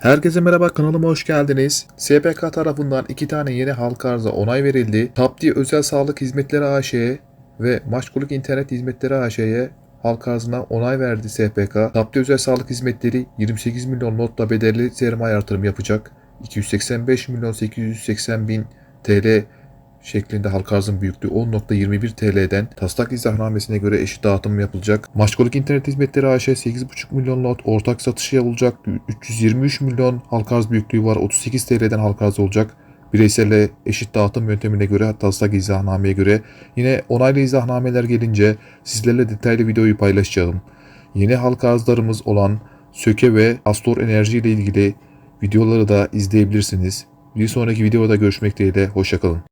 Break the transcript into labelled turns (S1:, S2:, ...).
S1: Herkese merhaba kanalıma hoş geldiniz. SPK tarafından iki tane yeni halka arıza onay verildi. Tapdi Özel Sağlık Hizmetleri AŞ'ye ve Maşgulük İnternet Hizmetleri AŞ'ye halka arzına onay verdi SPK. Tapdi Özel Sağlık Hizmetleri 28 milyon notla bedelli sermaye artırım yapacak. 285 milyon 880 bin TL şeklinde halka arzın büyüklüğü 10.21 TL'den taslak izahnamesine göre eşit dağıtım yapılacak. Maşkolik İnternet Hizmetleri AŞ 8.5 milyon lot ortak satışı yapılacak. 323 milyon halka arz büyüklüğü var. 38 TL'den halka arz olacak. Bireyselle eşit dağıtım yöntemine göre taslak izahnameye göre yine onaylı izahnameler gelince sizlerle detaylı videoyu paylaşacağım. Yeni halka arzlarımız olan Söke ve Astor Enerji ile ilgili videoları da izleyebilirsiniz. Bir sonraki videoda görüşmek dileğiyle. Hoşçakalın.